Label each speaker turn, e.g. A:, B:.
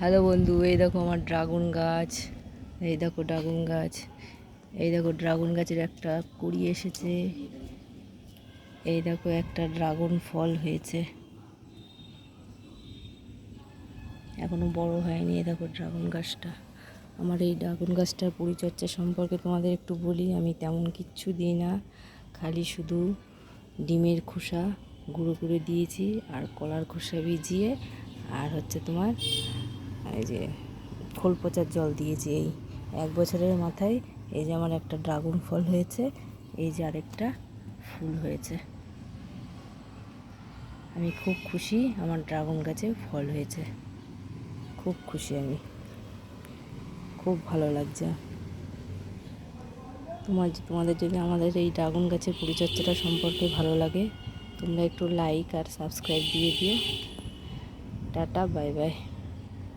A: Hello বন্ধু, এই দেখো আমার ড্রাগন গাছ, এই দেখো ড্রাগন গাছ, এই দেখো ড্রাগন গাছের একটা কুড়ি এসেছে, এই দেখো একটা ড্রাগন ফল হয়েছে। এখনও বড় হয়নি এই দেখো ড্রাগন গাছটা। আমার এই ড্রাগন গাছটার পরিচর্যা সম্পর্কে তোমাদের একটু বলি, আমি তেমন কিচ্ছু দিই না, খালি শুধু ডিমের খোসা গুঁড়ো করে দিয়েছি আর কলার খোসা ভিজিয়ে, আর হচ্ছে তোমার এই যে খোল পচার জল দিয়েছি এই এক বছরের মাথায়। এই যে আমার একটা ড্রাগন ফল হয়েছে, এই যে আরেকটা ফুল হয়েছে। আমি খুব খুশি আমার ড্রাগন গাছে ফল হয়েছে। খুব খুশি আমি। খুব ভালো লাগছে। তোমার তোমাদের যদি আমাদের এই ড্রাগন গাছের পরিচর্যাটা সম্পর্কে ভালো লাগে, তোমরা একটু লাইক আর সাবস্ক্রাইব দিয়ে দিও। Tata, bye bye.